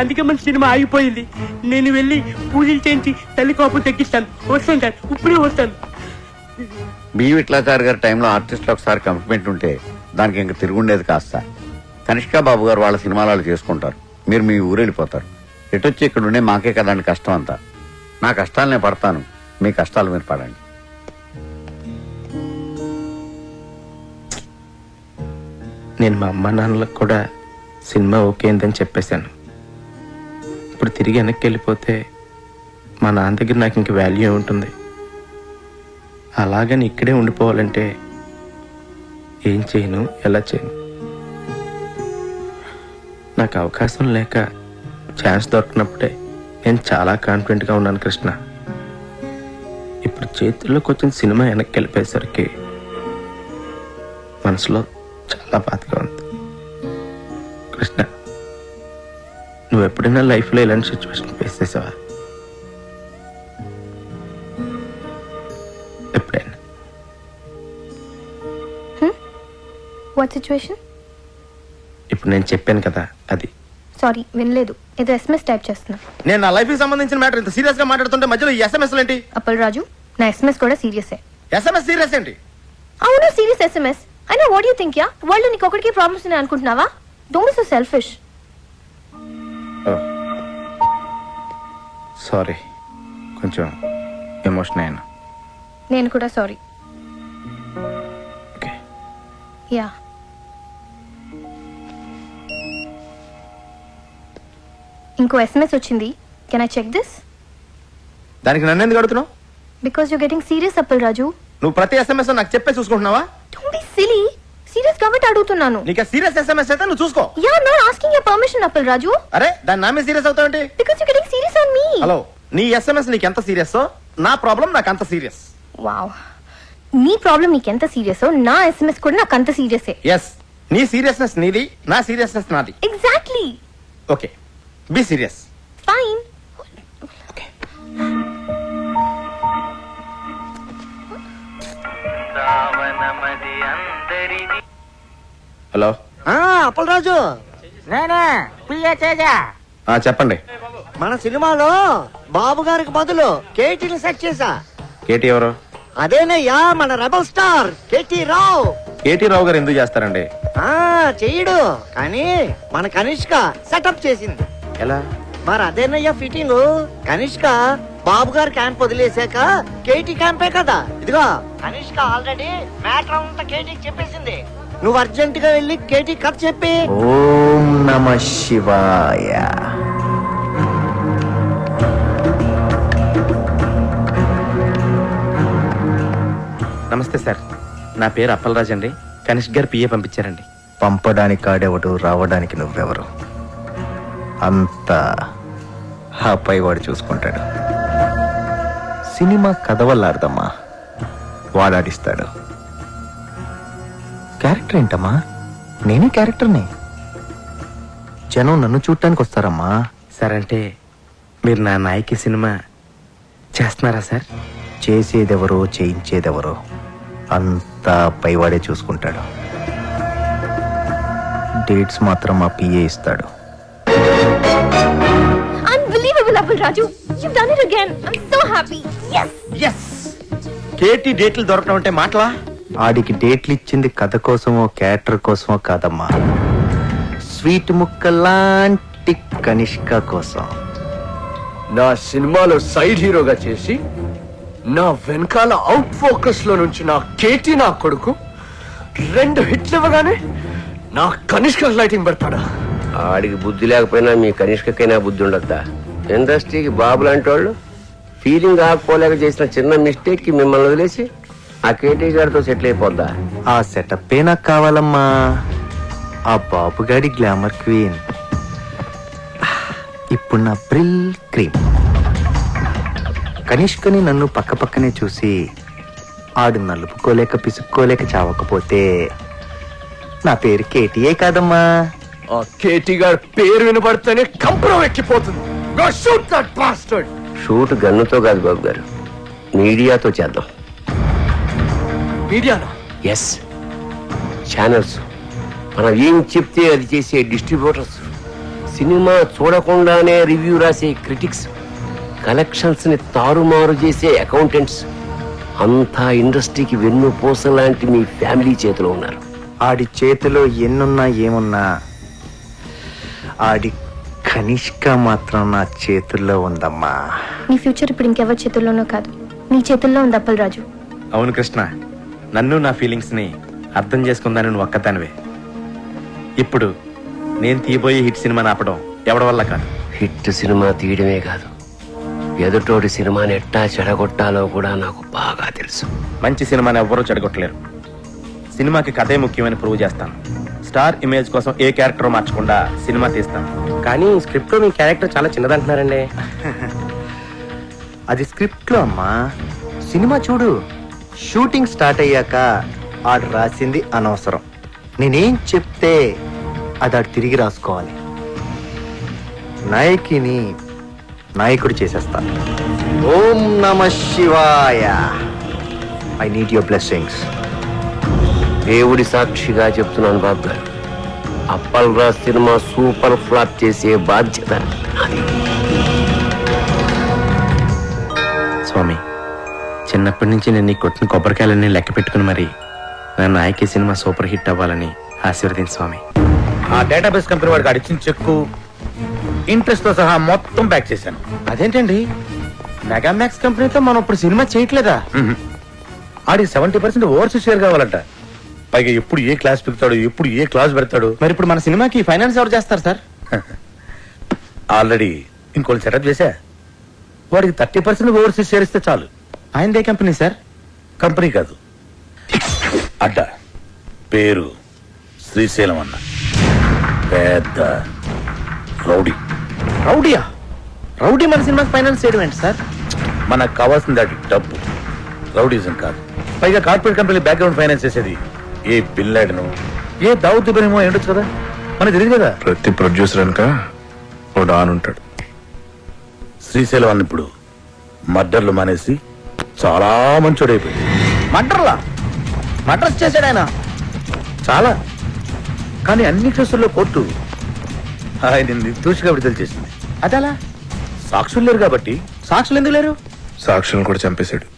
అందుకే మన సినిమా ఆగిపోయింది. నేను వెళ్ళి పూజలు చేయించి తల్లి కోపం తగ్గిస్తాను వస్తాను సార్ ఇప్పుడే వస్తాను. బి విట్లాచారి గారి టైంలో ఆర్టిస్టులు ఒకసారి కమిట్మెంట్ ఉంటే దానికి ఇంక తిరుగుండేది కాస్త కనిష్కా బాబు గారు వాళ్ళ సినిమాలు వాళ్ళు చేసుకుంటారు. మీరు మీ ఊరు వెళ్ళిపోతారు. ఎటొచ్చి ఇక్కడ ఉండే మాకే కదండి కష్టం అంతా. నా కష్టాలు నేను పడతాను. మీ కష్టాలు మీరు పడండి. నేను మా అమ్మ నాన్నలకు కూడా సినిమా ఓకే అయిందని చెప్పేశాను. ఇప్పుడు తిరిగి వెనక్కి వెళ్ళిపోతే మా నాన్న దగ్గర నాకు ఇంక వాల్యూ ఉంటుంది. అలాగని ఇక్కడే ఉండిపోవాలంటే ఏం చేయను ఎలా చేయను? నాకు అవకాశం లేక ఛాన్స్ దొరికినప్పుడే నేను చాలా కాన్ఫిడెంట్గా ఉన్నాను కృష్ణ. ఇప్పుడు చేతుల్లోకి వచ్చిన సినిమా వెనక్కి వెళ్ళిపోయేసరికి మనసులో చాలా బాధగా ఉంది. కృష్ణ నువ్వు ఎప్పుడైనా లైఫ్లో ఇలాంటి సిచ్యువేషన్ ఫేస్ చేసావా? ఎప్పుడైనా? వాట్ సిచ్యువేషన్ ఇప్పుడు నేను చెప్పాను కదా అది. సారీ వినలేదు. ఏదో ఎస్ఎంఎస్ టైప్ చేస్తున్నా. నేను నా లైఫ్కి సంబంధించిన మ్యాటర్ ఇంత సీరియస్గా మాట్లాడుతుంటే మధ్యలో ఎస్ఎంఎస్ ఏంటి? అప్పల్ రాజు నా ఎస్ఎంఎస్ కూడా సీరియసే ఎస్ఎంఎస్ సీరియస్ ఏంటి? అవును సీరియస్ ఎస్ఎంఎస్ అయినా what you think yeah world నీకు ఒకటికి ప్రాబ్లమ్స్ ఉన్నాయి అనుకుంటున్నావా డోంట్ సో సెల్ఫిష్ సారీ కొంచెం ఎమోషన్ అయ్యాను. నేను కూడా సారీ. యా ఇంకో ఎస్ఎంఎస్ వచ్చింది. కెన్ ఐ చెక్ దిస్ దానికి నన్ను ఎందుకు అడుగుతున్నావు? Because you getting serious Appal Raju నువ్వు ప్రతి ఎస్ఎంఎస్ నాకు చెప్పే చూసుకుంటున్నావా? డోంట్ బి సిలీ కాబట్టి అడుగుతున్నాను. నీకు సీరియస్ ఎస్ఎంఎస్ అయితే నువ్వు చూసుకో. Yeah not asking your permission Appal Raju అరే దాని నా మీద serious అవుతావేంటి? Because you getting serious on me hello నీ ఎస్ఎంఎస్ నీకు ఎంత సీరియస్ నా ప్రాబ్లం నాకు అంత సీరియస్. వావ్ నీ ప్రాబ్లం నీకెంత సీరియస్ నా ఎస్ఎంఎస్ కూడా నాకు అంత సీరియసే ఎస్ నీ సీరియస్నెస్ నీది నా సీరియస్నెస్ నాది. Exactly okay be serious fine hello. Appalaraju. నేనే పిఏ తేజ. ఆ, చెప్పండి. మన సినిమాలో బాబు గారికి బదులు కేటీని సెట్ చేసా కేటీ ఎవరు? అదేనయ్యా మన rebel star KT Rao. KT Rao గారు ఎందుకు చేస్తారండి? ఆ చెయ్యడు. కానీ మన కనిష్క సెటప్ చేసింది. ఎలా? మరి అదేనయ్యా ఫిట్టింగ్? కనిష్క బాబు గారి క్యాంప్ వదిలేశాక కేటీ క్యాంపే కదా. ఇదిగో కనిష్క ఆల్రెడీ మ్యాటర్ అంతా కేటీకి చెప్పేసింది. నువ్వు అర్జెంట్గా వెళ్ళి కేటీ కథ చెప్పి. ఓం నమ శివాయ. నమస్తే సార్. నా పేరు అప్పలరాజ్ అండి. కనిష్ గారు పిఏ పంపించారండి. పంపడానికి ఆడేవాడు రావడానికి నువ్వెవరు? అంతా ఆ పైవాడు చూసుకుంటాడు. సినిమా కథ వల్ల అర్థమ్మా వాడాడిస్తాడు. క్యారెక్టర్ ఏంటమ్మా? నేనే క్యారెక్టర్ని. జనం నన్ను చూడటానికి వస్తారమ్మా. సార్ అంటే మీరు నా నాయకి సినిమా చేస్తున్నారా సార్? చేసేదెవరో చేయించేదెవరో అంతా పైవాడే చూసుకుంటాడు. డేట్స్ మాత్రం మా పిఏ ఇస్తాడు. Unbelievable Appal Raju you done it again I am so happy yes. Yes KT డేట్లు దొరకడం అంటే మాటలా? ఆడికి డేట్లు ఇచ్చింది కథ కోసమో క్యారెక్టర్ కోసమో కాదమ్మా. స్వీట్ ముక్క లాంటి కనిష్క కోసం. నా సినిమాలో సైడ్ హీరోగా చేసి నా వెనకాల అవుట్ ఫోకస్లో నుంచి నా కేటీ నా కొడుకు రెండు హిట్లు ఇవ్వగానే నా కనిష్క లైటింగ్ పెడతాడా? ఆడికి బుద్ధి లేకపోయినా మీ కనిష్కకైనా బుద్ధి ఉండద్దా? ఇండస్ట్రీకి బాబు లాంటి వాళ్ళు ఫీలింగ్ ఆకపోలేక చేసిన చిన్న మిస్టేక్కి మిమ్మల్ని వదిలేసి ఆ కేటీ గారితో సెటిల్ అయిపోద్దా? ఆ సెటప్ నాకు కావాలమ్మా. ఆ బాబుగాడి గ్లామర్ క్వీన్. ఇప్పుడు నా బ్రిల్ క్రీమ్. కనిష్కని నన్ను పక్క పక్కనే చూసి ఆడు నలుపుకోలేక పిసుక్కోలేక చావకపోతే నా పేరు కేటీఏ కాదమ్మా. ఆ కేటీ గారి పేరు వినబడితేనే కంపరం ఎక్కిపోతుంది. Go shoot that bastard! Shoot గన్నుతో కాదు బాబు గారు. మీడియాతో చేద్దాం. మీడియానా? ఎస్ ఛానల్స్ మనం ఏం చెప్తే అది చేసే డిస్ట్రిబ్యూటర్స్. సినిమా చూడకుండానే రివ్యూ రాసే క్రిటిక్స్. కలెక్షన్స్ని తారుమారు చేసే అకౌంటెంట్స్. అంతా ఇండస్ట్రీకి వెన్నుపూస లాంటి మీ ఫ్యామిలీ చేతిలో ఉన్నారు. ఆడి చేతిలో ఎన్నున్నా ఏమున్నా ఆడి కనిష్క మాత్రం నా చేతుల్లో ఉందమ్మా. నీ ఫ్యూచర్ ఇప్పుడు ఇంకెవరి చేతుల్లోనో కాదు. నీ చేతుల్లో ఉంది అప్పలరాజు. అవును కృష్ణ. నన్ను నా ఫీలింగ్స్ని అర్థం చేసుకుందాని నువ్వు ఒక్కదానివే. ఇప్పుడు నేను తీయబోయే హిట్ సినిమాని ఆపడం ఎవడి వల్ల కాదు? హిట్ సినిమా తీయడమే కాదు. ఎదుటోడి సినిమాని ఎట్టా చెడగొట్టాలో కూడా నాకు బాగా తెలుసు. మంచి సినిమాని ఎవ్వరూ చెడగొట్టలేరు. సినిమాకి కథే ముఖ్యమని ప్రూవ్ చేస్తాను. స్టార్ ఇమేజ్ కోసం ఏ క్యారెక్టర్ మార్చకుండా సినిమా తీస్తాను. కానీ స్క్రిప్ట్లో మీ క్యారెక్టర్ చాలా చిన్నదంటున్నారండి. అది స్క్రిప్ట్లో అమ్మా. సినిమా చూడు. షూటింగ్ స్టార్ట్ అయ్యాక ఆడు రాసింది అనవసరం. నేనేం చెప్తే అది ఆడు తిరిగి రాసుకోవాలి. నాయకిని నాయకుడు చేసేస్తాను ఓం నమ శివాయ. ఐ నీడ్ యువర్ బ్లెస్సింగ్స్ దేవుడి సాక్షిగా చెప్తున్నాను బాబు గారు. Appal Raj cinema super flop చేసే బాధ్యత స్వామి చిన్నప్పటి నుంచి నేను నీ కొట్టిన కొబ్బరికాయలన్నీ లెక్క పెట్టుకుని మరి నా నాయకి సినిమా సూపర్ హిట్ అవ్వాలని ఆశీర్వదించు స్వామి. ఆ డేటాబేస్ కంపెనీ వాడికి అడిచిన చెక్కు ఇంట్రెస్ట్తో సహా మొత్తం బ్యాక్ చేశాను. అదేంటండి? మెగామాక్స్ కంపెనీతో మనం ఇప్పుడు సినిమా చేయట్లేదా? ఆడికి సెవెంటీ పర్సెంట్ ఓవర్సీస్ షేర్ కావాలంట. పైగా ఎప్పుడు ఏ క్లాస్ పెడతాడు ఎప్పుడు ఏ క్లాస్ పెడతాడు? మరి ఇప్పుడు మన సినిమాకి ఫైనాన్స్ ఎవరు చేస్తారు సార్? ఆల్రెడీ ఇంకోటి సెటప్ చేశా. వాడికి థర్టీ పర్సెంట్ ఓవర్సీస్ షేర్ ఇస్తే చాలు. ఆయనదే కంపెనీ సార్? కంపెనీ కాదు. అడ్డ. పేరు శ్రీశైలం అన్న. పెద్ద రౌడీ. రౌడీయా? రౌడీ మన సినిమాకి ఫైనాన్స్ చేయడం ఏంటి సార్? మనకు కావాల్సింది అది డబ్బు. రౌడీజం కాదు. పైగా కార్పొరేట్ కంపెనీ బ్యాక్గ్రౌండ్ ఫైనాన్స్ చేసేది ఏ బిల్లాడను ఏ దావుత్ ఇబ్రహీమో ఏంటొచ్చు కదా? మనకు తెలియదు కదా? ప్రతి ప్రొడ్యూసర్ వెనక ఓ డాన్ ఉంటాడు శ్రీశైలం అన్న ఇప్పుడు మర్డర్లు మానేసి చాలా మంచోడైపోయింది. మర్డర్లా మర్డర్స్ చేశాడు ఆయన. చాలా. కానీ అన్ని కేసుల్లో కోర్టు ఆయన నిర్దోషిగా విడుదల చేసింది. అదలా? సాక్షులు లేరు కాబట్టి. సాక్షులు ఎందుకు లేరు? సాక్షులను కూడా చంపేశాడు.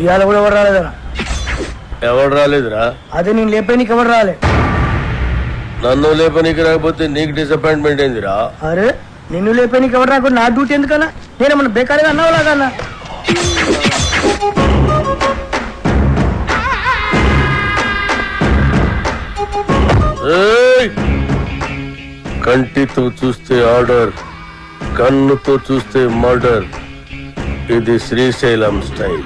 ఇవాళ కూడా ఎవరు రాలేదరా? ఎవడు రాలేదురా? అదే నేను లేపేనికి ఎవరు రాలే. నన్ను లేపనికి రాకపోతే నీకు డిసప్పాయింట్మెంట్ ఏందిరా? అరే నిన్ను లేపేనికి ఎవరు రాకుండా నా డ్యూటీ ఎందుకన్నా నేనేమన్నా బేకారీగా అన్నావు లాగన్నా కంటితో చూస్తే ఆర్డర్ కన్నుతో చూస్తే మర్డర్. ఇది శ్రీశైలం స్టైల్.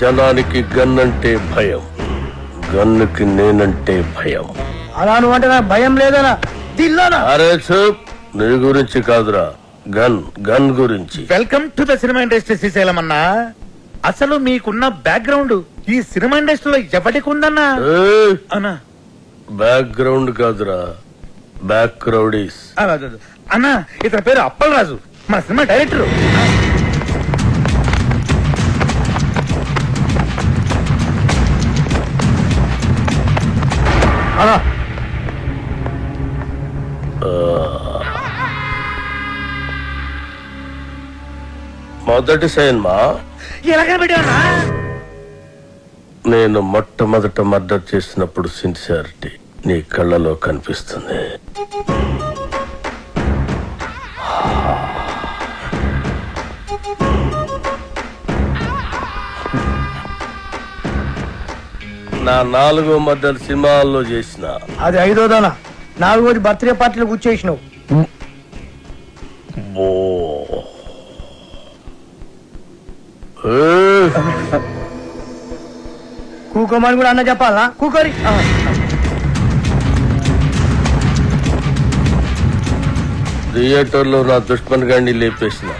జనానికి గన్ అంటే భయం గన్నుకి నేనంటే భయం. అలా అంటే భయం లేదనా దిల్లానా అరే చూప్ నీ గురించి కాదురా. గన్ గన్ గురించి. Welcome to the cinema industry Srisailam అన్నా. అసలు మీకున్న బ్యాక్గ్రౌండ్ ఈ సినిమా ఇండస్ట్రీలో ఎవరికి ఉందన్నా! అన్నా. బ్యాక్గ్రౌండ్ కాదురా. బ్యాక్ క్రౌడీస్. అన్నా ఇతని పేరు అప్పలరాజు. మన సినిమా డైరెక్టర్. మొదటి సినిమా? నేను మొట్టమొదట మర్డర్ చేసినప్పుడు సిన్సియారిటీ. నీ కళ్ళలో కనిపిస్తుంది. నా నాలుగో మర్డర్ సినిమాల్లో చేసిన. అది ఐదోదానా నాలుగోది బర్త్డే పార్టీలో కూర్చేసినావు ఓ. కూకోమని కూడా అన్న చెప్పాలా? కూకోరి. థియేటర్లో నా దుష్మన్ గాండి లేపేసిన.